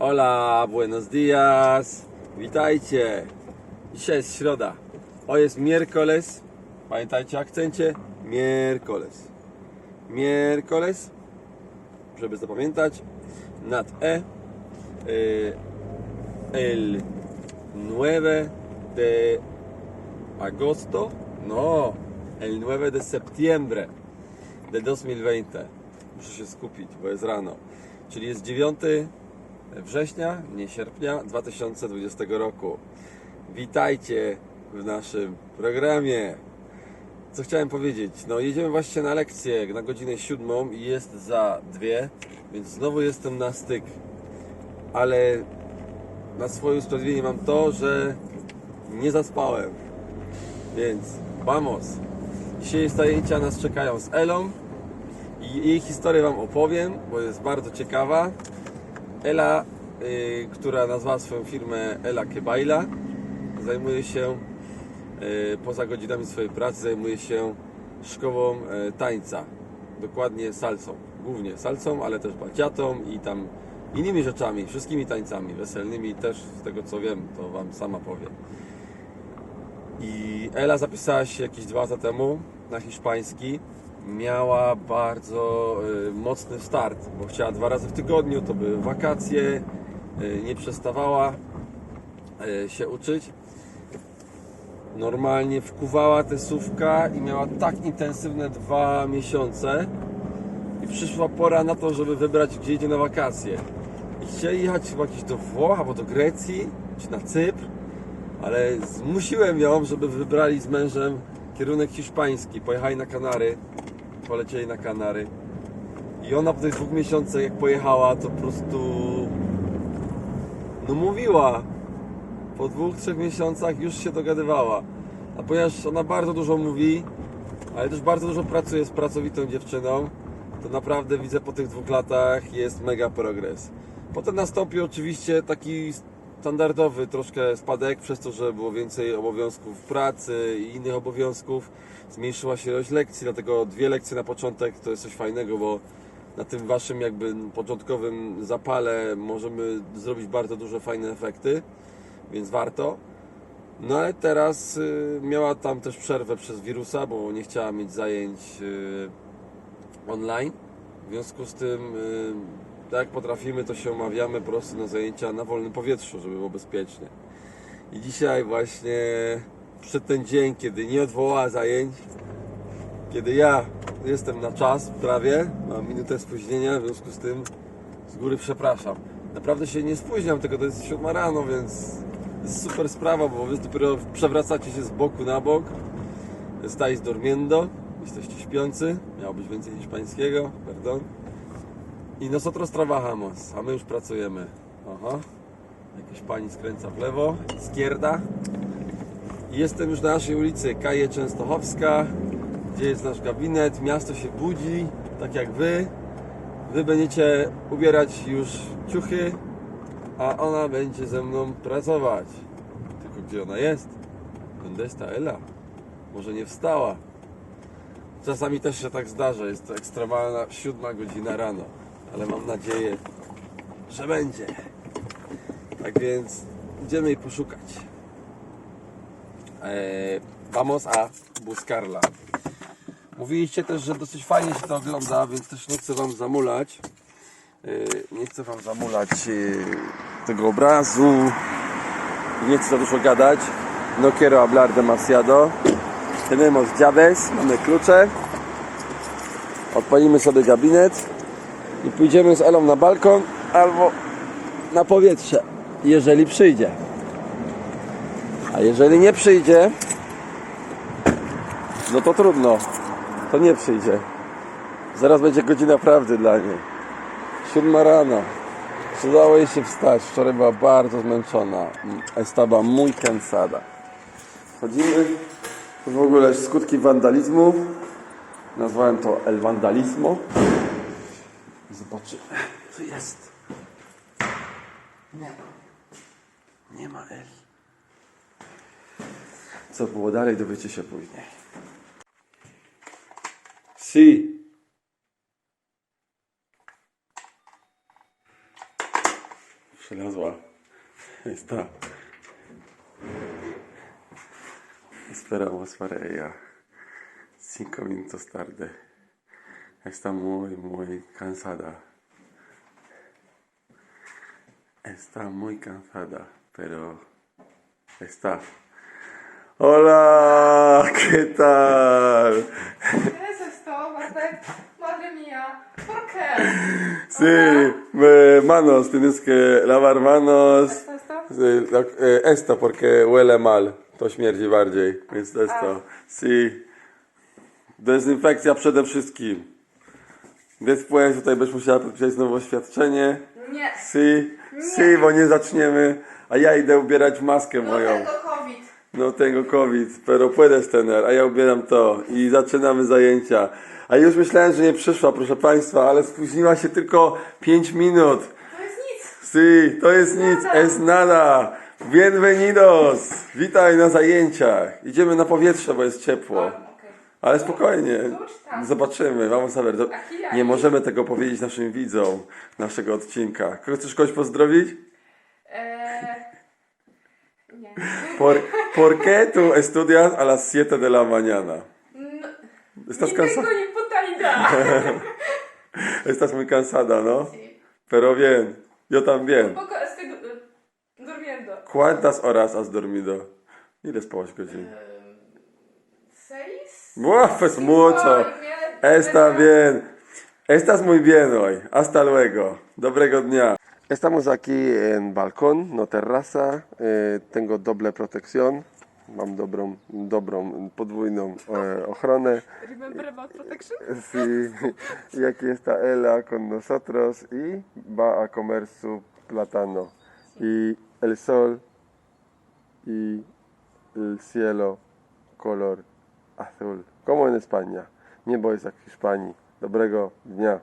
Hola, buenos dias. Witajcie. Dzisiaj jest środa. O, jest miércoles. Pamiętajcie akcencie? Miércoles. Miércoles. Żeby zapamiętać. Nad E. Y, el 9 de agosto. No, el 9 de septiembre de 2020. Muszę się skupić, bo jest rano. Czyli jest 9 września, nie sierpnia 2020 roku. Witajcie w naszym programie. Co chciałem powiedzieć? No, jedziemy właśnie na lekcję na godzinę siódmą i jest za dwie, więc znowu jestem na styk. Ale na swoje usprawiedliwienie mam to, że nie zaspałem. Więc vamos. Dzisiaj zajęcia nas czekają z Elą i jej historię Wam opowiem, bo jest bardzo ciekawa. Ela, y, która nazwała swoją firmę Ela Kebaila, zajmuje się y, poza godzinami swojej pracy, zajmuje się szkołą y, tańca, dokładnie salsą, głównie salsą, ale też baciatą i tam innymi rzeczami, wszystkimi tańcami weselnymi też z tego co wiem, to Wam sama powiem. I Ela zapisała się jakieś dwa lata temu na hiszpański. Miała bardzo y, mocny start, bo chciała dwa razy w tygodniu, to były wakacje, y, nie przestawała y, się uczyć. Normalnie wkuwała tę słówka i miała tak intensywne dwa miesiące. I przyszła pora na to, żeby wybrać, gdzie idzie na wakacje. I chcieli jechać chyba gdzieś do Włoch albo do Grecji, czy na Cypr ale zmusiłem ją, żeby wybrali z mężem kierunek hiszpański. Pojechali na Kanary, polecieli na Kanary. I ona po tych dwóch miesiącach, jak pojechała, to po prostu. No mówiła. Po dwóch, trzech miesiącach już się dogadywała. A ponieważ ona bardzo dużo mówi, ale też bardzo dużo pracuje z pracowitą dziewczyną, to naprawdę widzę po tych dwóch latach jest mega progres. Potem nastąpił oczywiście taki standardowy troszkę spadek przez to, że było więcej obowiązków pracy i innych obowiązków. Zmniejszyła się ilość lekcji, dlatego dwie lekcje na początek to jest coś fajnego, bo na tym waszym jakby początkowym zapale możemy zrobić bardzo duże fajne efekty, więc warto. No ale teraz y, miała tam też przerwę przez wirusa, bo nie chciała mieć zajęć y, online. W związku z tym, y, tak jak potrafimy, to się umawiamy po prostu na zajęcia na wolnym powietrzu, żeby było bezpiecznie. I dzisiaj właśnie przed ten dzień, kiedy nie odwołała zajęć, kiedy ja jestem na czas prawie, mam minutę spóźnienia, w związku z tym z góry przepraszam. Naprawdę się nie spóźniam, tylko to jest 7 rano, więc super sprawa, bo wy dopiero przewracacie się z boku na bok. Estáis durmiendo, jesteście śpiący, miało być więcej hiszpańskiego, perdón. I nosotros trabajamos, a my już pracujemy. Aha. Jakaś pani skręca w lewo, izquierda. I jestem już na naszej ulicy Kaje Częstochowska, gdzie jest nasz gabinet. Miasto się budzi, tak jak wy. Wy będziecie ubierać już ciuchy, a ona będzie ze mną pracować. Tylko gdzie ona jest? Będę jest ta Ela. Może nie wstała. Czasami też się tak zdarza, jest to ekstremalna siódma godzina rano, ale mam nadzieję, że będzie. Tak więc idziemy jej poszukać. Eee, vamos a buscarla. Mówiliście też, że dosyć fajnie się to ogląda, więc też nie chcę Wam zamulać. Eee, nie chcę Wam zamulać eee, tego obrazu. Nie chcę za dużo gadać. No quiero hablar demasiado. Tenemos llaves, mamy klucze. Odpalimy sobie gabinet i pójdziemy z Elą na balkon albo na powietrze, jeżeli przyjdzie. A jeżeli nie przyjdzie, no to trudno. To nie przyjdzie. Zaraz będzie godzina prawdy dla niej. Siódma rano. Przydało jej się wstać. Wczoraj była bardzo zmęczona. Estaba muy cansada. Chodzimy. To w ogóle skutki wandalizmu. Nazwałem to el vandalismo. Zobaczymy, co jest. Nie ma. Nie ma El. Co było dalej, dowiecie się później. Si. Przylazła. Jest ta. Esperamos para ella. Cinco minutos tarde. Está muy, muy cansada. Está muy cansada, pero está. Hola, ¿qué tal? ¿Qué es esto, Bartek? Madre mía. ¿Por qué? Sí, me- manos, tienes que lavar manos. ¿Esto, esto? Sí, e, Esto, porque huele mal. To śmierdzi bardziej, więc to jest to. Sí. Dezynfekcja przede wszystkim. Después tutaj będziesz musiała podpisać znowu oświadczenie. Nie. Si, si, bo nie zaczniemy. A ja idę ubierać maskę No moją. tego COVID. No tengo COVID, pero puedes tener, a ja ubieram to i zaczynamy zajęcia. A już myślałem, że nie przyszła, proszę Państwa, ale spóźniła się tylko 5 minut. To jest nic. Si, to jest nic, es nada. Bienvenidos! Witaj na zajęciach. Idziemy na powietrze, bo jest ciepło. Ale spokojnie, tam. zobaczymy. Do- Aki, aki. Nie możemy tego powiedzieć naszym widzom naszego odcinka. Chcesz kogoś pozdrowić? Eee... Nie. Por, ¿Por qué tú estudias a las 7 de la mañana? No, Estás cansada. Estás muy cansada, ¿no? Sí. Pero bien, yo también. Poco estoy du- durmiendo. ¿Cuántas horas has dormido? Ile spałaś godzin? Buah, pues mucho. Está bien. Estás muy bien hoy. Hasta luego. Dobrego dnia. Estamos aquí en balcón, no terraza. Eh, tengo doble protección. Mam dobrą, dobrą podwójną e, ochronę. Remember about protection? Sí. Y aquí está Ela con nosotros y va a comer su plátano. Y el sol y el cielo color azul. Como en España. Niebo jest jak w Hiszpanii. Dobrego dnia.